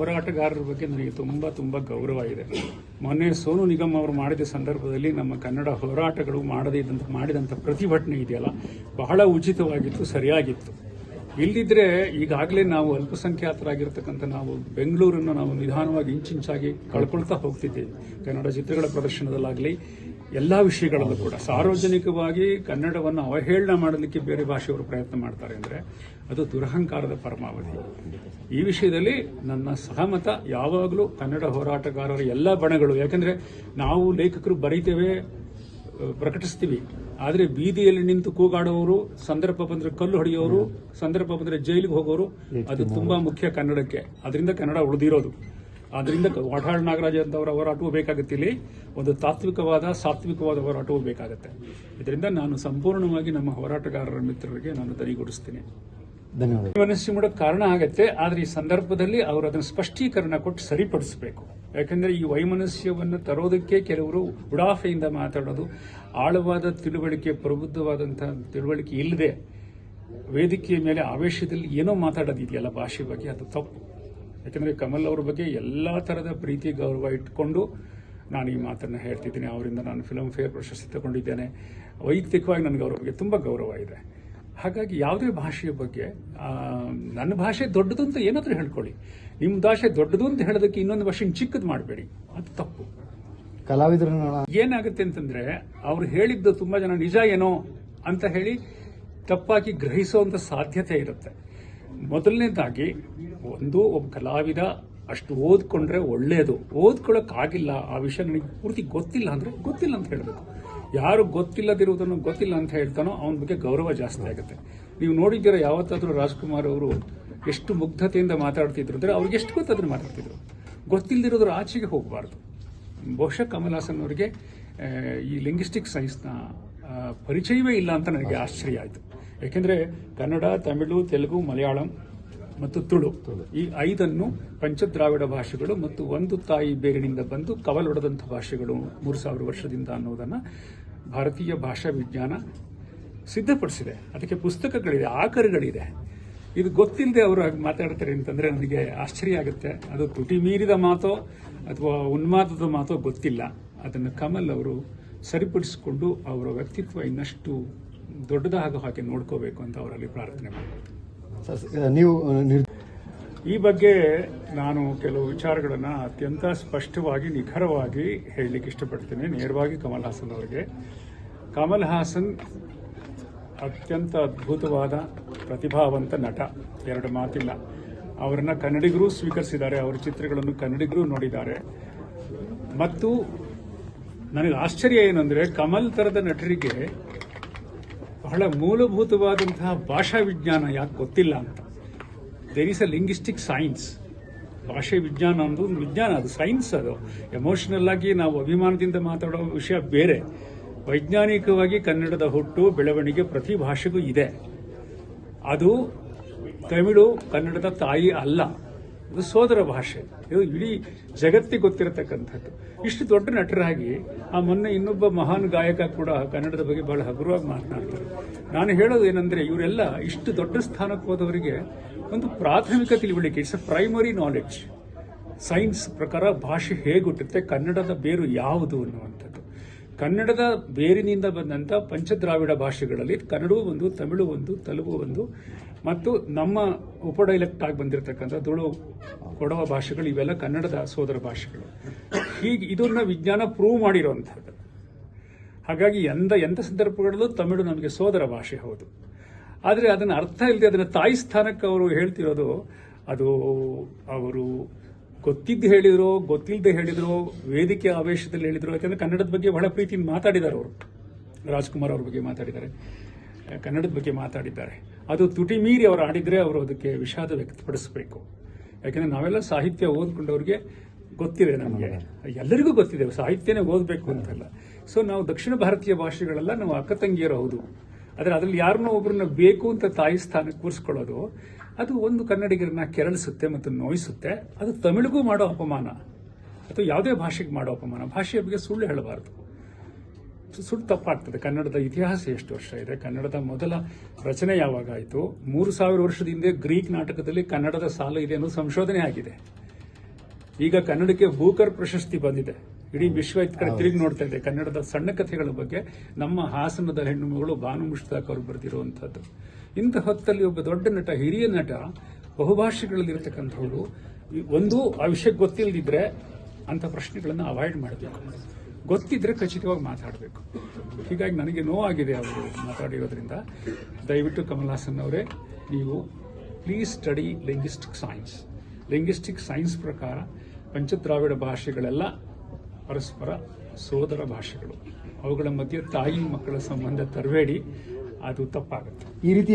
ಹೋರಾಟಗಾರರ ಬಗ್ಗೆ ನನಗೆ ತುಂಬ ತುಂಬ ಗೌರವ ಇದೆ ಮೊನ್ನೆ ಸೋನು ನಿಗಮ್ ಅವರು ಮಾಡಿದ ಸಂದರ್ಭದಲ್ಲಿ ನಮ್ಮ ಕನ್ನಡ ಹೋರಾಟಗಳು ಮಾಡದೇ ಇದ್ದಂಥ ಮಾಡಿದಂಥ ಪ್ರತಿಭಟನೆ ಇದೆಯಲ್ಲ, ಬಹಳ ಉಚಿತವಾಗಿತ್ತು, ಸರಿಯಾಗಿತ್ತು. ಇಲ್ದಿದ್ರೆ ಈಗಾಗಲೇ ನಾವು ಅಲ್ಪಸಂಖ್ಯಾತರಾಗಿರ್ತಕ್ಕಂಥ ನಾವು ಬೆಂಗಳೂರನ್ನು ನಾವು ನಿಧಾನವಾಗಿ ಇಂಚಿಂಚಾಗಿ ಕಳ್ಕೊಳ್ತಾ ಹೋಗ್ತಿದ್ದೇವೆ. ಕನ್ನಡ ಚಿತ್ರಗಳ ಪ್ರದರ್ಶನದಲ್ಲಾಗಲಿ ಎಲ್ಲ ವಿಷಯಗಳಲ್ಲೂ ಕೂಡ. ಸಾರ್ವಜನಿಕವಾಗಿ ಕನ್ನಡವನ್ನು ಅವಹೇಳನ ಮಾಡಲಿಕ್ಕೆ ಬೇರೆ ಭಾಷೆಯವರು ಪ್ರಯತ್ನ ಮಾಡ್ತಾರೆ ಅಂದರೆ ಅದು ದುರಹಂಕಾರದ ಪರಮಾವಧಿ. ಈ ವಿಷಯದಲ್ಲಿ ನನ್ನ ಸಹಮತ ಯಾವಾಗಲೂ ಕನ್ನಡ ಹೋರಾಟಗಾರರ ಎಲ್ಲ ಬಣಗಳು. ಯಾಕೆಂದರೆ ನಾವು ಲೇಖಕರು ಬರೀತೇವೆ ಪ್ರಕಟಿಸ್ತೀವಿ. ಆದರೆ ಬೀದಿಯಲ್ಲಿ ನಿಂತು ಕೂಗಾಡುವವರು ಸಂದರ್ಭ ಬಂದರೆ ಕಲ್ಲು ಹೊಡೆಯೋರು ಸಂದರ್ಭ ಬಂದರೆ ಜೈಲಿಗೆ ಹೋಗೋರು ಅದು ತುಂಬಾ ಮುಖ್ಯ ಕನ್ನಡಕ್ಕೆ. ಅದರಿಂದ ಕನ್ನಡ ಉಳಿದಿರೋದು. ಅದರಿಂದ ವಾಟಾಳ್ ನಾಗರಾಜ್ ಅಂತವರ ಹೋರಾಟವೂ ಬೇಕಾಗುತ್ತೆ ಇಲ್ಲಿ. ಒಂದು ತಾತ್ವಿಕವಾದ ಸಾತ್ವಿಕವಾದ ಹೋರಾಟವೂ ಬೇಕಾಗುತ್ತೆ. ಇದರಿಂದ ನಾನು ಸಂಪೂರ್ಣವಾಗಿ ನಮ್ಮ ಹೋರಾಟಗಾರರ ಮಿತ್ರರಿಗೆ ನಾನು ದನಿಗೂಡಿಸ್ತೀನಿ. ಧನ್ಯವಾದ ಮನಸ್ಸು ಮಾಡೋಕೆ ಕಾರಣ ಆಗತ್ತೆ. ಆದರೆ ಈ ಸಂದರ್ಭದಲ್ಲಿ ಅವರು ಅದನ್ನು ಸ್ಪಷ್ಟೀಕರಣ ಕೊಟ್ಟು ಸರಿಪಡಿಸಬೇಕು. ಯಾಕಂದ್ರೆ ಈ ವೈಮನಸ್ಯವನ್ನು ತರೋದಕ್ಕೆ ಕೆಲವರು ಉಡಾಫೆಯಿಂದ ಮಾತಾಡೋದು, ಆಳವಾದ ತಿಳುವಳಿಕೆ ಪ್ರಬುದ್ಧವಾದಂತಹ ತಿಳುವಳಿಕೆ ಇಲ್ಲದೆ ವೇದಿಕೆಯ ಮೇಲೆ ಆವೇಶದಲ್ಲಿ ಏನೋ ಮಾತಾಡೋದಿದೆಯಲ್ಲ ಭಾಷೆ ಬಗ್ಗೆ, ಅದು ತಪ್ಪು. ಯಾಕಂದ್ರೆ ಕಮಲ್ ಅವ್ರ ಬಗ್ಗೆ ಎಲ್ಲಾ ಥರದ ಪ್ರೀತಿ, ಗೌರವ ಇಟ್ಕೊಂಡು ನಾನು ಈ ಮಾತನ್ನ ಹೇಳ್ತಿದ್ದೀನಿ. ಅವರಿಂದ ನಾನು ಫಿಲಮ್ ಫೇರ್ ಪ್ರಶಸ್ತಿ ತಗೊಂಡಿದ್ದೇನೆ. ವೈಯಕ್ತಿಕವಾಗಿ ನನಗೆ ಅವರ ಬಗ್ಗೆ ತುಂಬಾ ಗೌರವ ಇದೆ. ಹಾಗಾಗಿ ಯಾವುದೇ ಭಾಷೆಯ ಬಗ್ಗೆ ನನ್ನ ಭಾಷೆ ದೊಡ್ಡದು ಅಂತ ಏನಾದರೂ ಹೇಳ್ಕೊಳ್ಳಿ. ನಿಮ್ಮ ಭಾಷೆ ದೊಡ್ಡದು ಅಂತ ಹೇಳೋದಕ್ಕೆ ಇನ್ನೊಂದು ಭಾಷೆ ಚಿಕ್ಕದು ಮಾಡಬೇಡಿ. ಅದು ತಪ್ಪು. ಕಲಾವಿದರ ಏನಾಗುತ್ತೆ ಅಂತಂದ್ರೆ ಅವ್ರು ಹೇಳಿದ್ದು ತುಂಬಾ ಜನ ನಿಜ ಏನೋ ಅಂತ ಹೇಳಿ ತಪ್ಪಾಗಿ ಗ್ರಹಿಸುವಂತ ಸಾಧ್ಯತೆ ಇರುತ್ತೆ. ಮೊದಲನೇದಾಗಿ ಒಂದು ಒಬ್ಬ ಕಲಾವಿದ ಅಷ್ಟು ಓದ್ಕೊಂಡ್ರೆ ಒಳ್ಳೆಯದು ಓದ್ಕೊಳಕ್ ಆಗಿಲ್ಲ ಆ ವಿಷಯ ನನಗೆ ಪೂರ್ತಿ ಗೊತ್ತಿಲ್ಲ ಅಂದ್ರೆ ಗೊತ್ತಿಲ್ಲ ಅಂತ ಹೇಳಬೇಕು. ಯಾರು ಗೊತ್ತಿಲ್ಲದಿರುವುದನ್ನು ಗೊತ್ತಿಲ್ಲ ಅಂತ ಹೇಳ್ತಾನೋ ಅವನ ಬಗ್ಗೆ ಗೌರವ ಜಾಸ್ತಿ ಆಗುತ್ತೆ. ನೀವು ನೋಡಿದ್ದೀರಾ ಯಾವತ್ತಾದರೂ ರಾಜ್ಕುಮಾರ್ ಅವರು ಎಷ್ಟು ಮುಗ್ಧತೆಯಿಂದ ಮಾತಾಡ್ತಿದ್ರು ಅಂದರೆ ಅವ್ರಿಗೆ ಎಷ್ಟು ಗೊತ್ತಾದ್ರೂ ಮಾತಾಡ್ತಿದ್ರು. ಗೊತ್ತಿಲ್ಲದಿರೋದ್ರ ಆಚೆಗೆ ಹೋಗಬಾರ್ದು. ಬಹುಶಃ ಕಮಲ್ ಅವರಿಗೆ ಈ ಲಿಂಗ್ವಿಸ್ಟಿಕ್ ಸೈನ್ಸ್ನ ಪರಿಚಯವೇ ಇಲ್ಲ ಅಂತ ನನಗೆ ಆಶ್ಚರ್ಯ ಆಯಿತು. ಯಾಕೆಂದರೆ ಕನ್ನಡ, ತಮಿಳು, ತೆಲುಗು, ಮಲಯಾಳಂ ಮತ್ತು ತುಳು. ಈ ಐದನ್ನು ಪಂಚದ್ರಾವಿಡ ಭಾಷೆಗಳು ಮತ್ತು ಒಂದು ತಾಯಿ ಬೇರಿನಿಂದ ಬಂದು ಕವಲೊಡೆದಂಥ ಭಾಷೆಗಳು ಮೂರು ಸಾವಿರ ವರ್ಷದಿಂದ ಅನ್ನೋದನ್ನ ಭಾರತೀಯ ಭಾಷಾ ವಿಜ್ಞಾನ ಸಿದ್ಧಪಡಿಸಿದೆ. ಅದಕ್ಕೆ ಪುಸ್ತಕಗಳಿದೆ ಆಕರಗಳಿದೆ. ಇದು ಗೊತ್ತಿಲ್ಲದೆ ಅವರು ಮಾತಾಡ್ತಾರೆ ಅಂತಂದ್ರೆ ನನಗೆ ಆಶ್ಚರ್ಯ ಆಗುತ್ತೆ. ಅದು ತುಟಿ ಮೀರಿದ ಮಾತೋ ಅಥವಾ ಉನ್ಮಾದದ ಮಾತೋ ಗೊತ್ತಿಲ್ಲ. ಅದನ್ನು ಕಮಲ್ ಅವರು ಸರಿಪಡಿಸಿಕೊಂಡು ಅವರ ವ್ಯಕ್ತಿತ್ವ ಇನ್ನಷ್ಟು ದೊಡ್ಡದಾಗೋ ಹಾಗೆ ನೋಡ್ಕೋಬೇಕು ಅಂತ ಅವರಲ್ಲಿ ಪ್ರಾರ್ಥನೆ ಮಾಡ್ಬೋದು ನೀವು ಈ ಬಗ್ಗೆ ನಾನು ಕೆಲವು ವಿಚಾರಗಳನ್ನು ಅತ್ಯಂತ ಸ್ಪಷ್ಟವಾಗಿ, ನಿಖರವಾಗಿ ಹೇಳಲಿಕ್ಕೆ ಇಷ್ಟಪಡ್ತೇನೆ. ನೇರವಾಗಿ ಕಮಲ್ ಹಾಸನ್ ಅವರಿಗೆ. ಕಮಲ್ ಹಾಸನ್ ಅತ್ಯಂತ ಅದ್ಭುತವಾದ, ಪ್ರತಿಭಾವಂತ ನಟ. ಎರಡು ಮಾತಿಲ್ಲ. ಅವರನ್ನು ಕನ್ನಡಿಗರು ಸ್ವೀಕರಿಸಿದ್ದಾರೆ. ಅವರ ಚಿತ್ರಗಳನ್ನು ಕನ್ನಡಿಗರು ನೋಡಿದ್ದಾರೆ. ಮತ್ತು ನನಗೆ ಆಶ್ಚರ್ಯ ಏನಂದ್ರೆ, ಕಮಲ್ ತರದ ನಟರಿಗೆ ಬಹಳ ಮೂಲಭೂತವಾದಂತಹ ಭಾಷಾ ವಿಜ್ಞಾನ ಯಾಕೆ ಗೊತ್ತಿಲ್ಲ ಅಂತ. There is a linguistic science ಭಾಷೆ ವಿಜ್ಞಾನ ಅನ್ನೋದು ಒಂದು ವಿಜ್ಞಾನ, ಅದು ಸೈನ್ಸ್ ಅದು. ಎಮೋಷನಲ್ ಆಗಿ ನಾವು ಅಭಿಮಾನದಿಂದ ಮಾತಾಡೋ ವಿಷಯ ಬೇರೆ. ವೈಜ್ಞಾನಿಕವಾಗಿ ಕನ್ನಡದ ಹುಟ್ಟು, ಬೆಳವಣಿಗೆ ಪ್ರತಿ ಭಾಷೆಗೂ ಇದೆ. ಅದು ತಮಿಳು ಕನ್ನಡದ ತಾಯಿ ಅಲ್ಲ. ಇದು ಸೋದರ ಭಾಷೆ. ಇದು ಇಡೀ ಜಗತ್ತಿಗೆ ಗೊತ್ತಿರತಕ್ಕಂಥದ್ದು. ಇಷ್ಟು ದೊಡ್ಡ ನಟರಾಗಿ ಆ ಮೊನ್ನೆ ಇನ್ನೊಬ್ಬ ಮಹಾನ್ ಗಾಯಕ ಕೂಡ ಕನ್ನಡದ ಬಗ್ಗೆ ಬಹಳ ಹಗುರವಾಗಿ ಮಾತನಾಡ್ತಾರೆ. ನಾನು ಹೇಳೋದು ಏನಂದ್ರೆ, ಇವರೆಲ್ಲ ಇಷ್ಟು ದೊಡ್ಡ ಸ್ಥಾನಕ್ಕೆ ಹೋದವರಿಗೆ ಒಂದು ಪ್ರಾಥಮಿಕ ತಿಳುವಳಿಕೆ, it's a primary knowledge science ಪ್ರಕಾರ ಭಾಷೆ ಹೇಗೆ ಹುಟ್ಟುತ್ತೆ ಕನ್ನಡದ ಬೇರು ಯಾವುದು ಅನ್ನುವಂಥದ್ದು. ಕನ್ನಡದ ಬೇರಿನಿಂದ ಬಂದಂತ ಪಂಚದ್ರಾವಿಡ ಭಾಷೆಗಳಲ್ಲಿ ಕನ್ನಡವೂ ಒಂದು, ತಮಿಳು ಒಂದು, ತೆಲುಗು ಒಂದು, ಮತ್ತು ನಮ್ಮ ಉಪಡೈಲೆಕ್ಟ್ ಆಗಿ ಬಂದಿರತಕ್ಕಂಥ ದುಳು ಕೊಡವ ಭಾಷೆಗಳು, ಇವೆಲ್ಲ ಕನ್ನಡದ ಸೋದರ ಭಾಷೆಗಳು. ಹೀಗೆ ಇದನ್ನ ವಿಜ್ಞಾನ ಪ್ರೂವ್ ಮಾಡಿರುವಂಥದ್ದು. ಹಾಗಾಗಿ ಎಂದ, ಎಂಥ ಸಂದರ್ಭಗಳಲ್ಲೂ ತಮಿಳು ನಮಗೆ ಸೋದರ ಭಾಷೆ ಹೌದು. ಆದರೆ ಅದನ್ನ ಅರ್ಥ ಇಲ್ಲದೆ ಅದನ್ನ ತಾಯಿ ಸ್ಥಾನಕ್ಕೆ ಅವರು ಹೇಳ್ತಿರೋದು, ಅದು ಅವರು ಗೊತ್ತಿದ್ದು ಹೇಳಿದ್ರು ಗೊತ್ತಿಲ್ಲದೆ ಹೇಳಿದ್ರು, ವೇದಿಕೆ ಆವೇಶದಲ್ಲಿ ಹೇಳಿದ್ರು, ಯಾಕಂದ್ರೆ ಕನ್ನಡದ ಬಗ್ಗೆ ಬಹಳ ಪ್ರೀತಿ ಮಾತಾಡಿದ್ದಾರೆ ಅವರು. ರಾಜ್ಕುಮಾರ್ ಅವ್ರ ಬಗ್ಗೆ ಮಾತಾಡಿದ್ದಾರೆ. ಕನ್ನಡದ ಬಗ್ಗೆ ಮಾತಾಡಿದ್ದಾರೆ. ಅದು ತುಟಿ ಮೀರಿ ಅವರು ಆಡಿದ್ರೆ ಅವರು ಅದಕ್ಕೆ ವಿಷಾದ ವ್ಯಕ್ತಪಡಿಸಬೇಕು. ಯಾಕಂದ್ರೆ ನಾವೆಲ್ಲ ಸಾಹಿತ್ಯ ಓದ್ಕೊಂಡವ್ರಿಗೆ ಗೊತ್ತಿದೆ ನಮಗೆ. ಎಲ್ಲರಿಗೂ ಗೊತ್ತಿದೆ, ಸಾಹಿತ್ಯನೇ ಓದಬೇಕು ಅಂತಲ್ಲ. ಸೊ ನಾವು ದಕ್ಷಿಣ ಭಾರತೀಯ ಭಾಷೆಗಳೆಲ್ಲ, ನಾವು ಅಕ್ಕ ತಂಗಿಯರು ಹೌದು. ಆದರೆ ಅದ್ರಲ್ಲಿ ಯಾರನ್ನೋ ಒಬ್ಬರನ್ನ ಬೇಕು ಅಂತ ತಾಯಿ ಸ್ಥಾನಕ್ಕೆ ಕೂರಿಸ್ಕೊಳ್ಳೋದು ಅದು ಒಂದು ಕನ್ನಡಿಗರನ್ನ ಕೆರಳಿಸುತ್ತೆ ಮತ್ತು ನೋಯಿಸುತ್ತೆ. ಅದು ತಮಿಳಿಗೂ ಮಾಡೋ ಅಪಮಾನ. ಅಥವಾ ಯಾವುದೇ ಭಾಷೆಗೆ ಮಾಡೋ ಅಪಮಾನ. ಭಾಷೆಯ ಬಗ್ಗೆ ಸುಳ್ಳು ಹೇಳಬಾರದು. ಸುಳ್ಳು ತಪ್ಪಾಗ್ತದೆ. ಕನ್ನಡದ ಇತಿಹಾಸ ಎಷ್ಟು ವರ್ಷ ಇದೆ? ಕನ್ನಡದ ಮೊದಲ ರಚನೆ ಯಾವಾಗ ಆಯಿತು? ಮೂರು ಸಾವಿರ ವರ್ಷದ ಹಿಂದೆ ಗ್ರೀಕ್ ನಾಟಕದಲ್ಲಿ ಕನ್ನಡದ ಸಾಲ ಇದೆ ಅನ್ನೋ ಸಂಶೋಧನೆ ಆಗಿದೆ. ಈಗ ಕನ್ನಡಕ್ಕೆ ಬೂಕರ್ ಪ್ರಶಸ್ತಿ ಬಂದಿದೆ. ಇಡೀ ವಿಶ್ವ ಇದ್ ಕಡೆ ತಿರುಗಿ ನೋಡ್ತಾ ಇದೆ. ಕನ್ನಡದ ಸಣ್ಣ ಕಥೆಗಳ ಬಗ್ಗೆ ನಮ್ಮ ಹಾಸನದ ಹೆಣ್ಣು ಮಗಳು ಭಾನು ಮುಷ್ತಾಕ್ ಅವರು ಬರೆದಿರುವಂತಹದ್ದು ಇಂಥ ಹೊತ್ತಲ್ಲಿ ಒಬ್ಬ ದೊಡ್ಡ ನಟ ಹಿರಿಯ ನಟ ಬಹುಭಾಷೆಗಳಲ್ಲಿ ಇರತಕ್ಕಂಥವ್ರು ಒಂದು ಆ ವಿಷಯ ಗೊತ್ತಿಲ್ಲದಿದ್ರೆ ಅಂತ ಪ್ರಶ್ನೆಗಳನ್ನು ಅವಾಯ್ಡ್ ಮಾಡಬೇಕು. ಗೊತ್ತಿದ್ರೆ ಖಚಿತವಾಗಿ ಮಾತಾಡಬೇಕು. ಹೀಗಾಗಿ ನನಗೆ ನೋವಾಗಿದೆ ಅವರು ಮಾತಾಡಿರೋದ್ರಿಂದ. ದಯವಿಟ್ಟು ಕಮಲ್ ಹಾಸನ್ ಅವರೇ ನೀವು please study linguistic science linguistic science ಪ್ರಕಾರ ಪಂಚದ್ರಾವಿಡ ಭಾಷೆಗಳೆಲ್ಲ ಪರಸ್ಪರ ಸೋದರ ಭಾಷೆಗಳು. ಅವುಗಳ ಮಧ್ಯೆ ತಾಯಿ ಮಕ್ಕಳ ಸಂಬಂಧ ತರಬೇಡಿ ಅದು ತಪ್ಪಾಗುತ್ತೆ. ಈ ರೀತಿ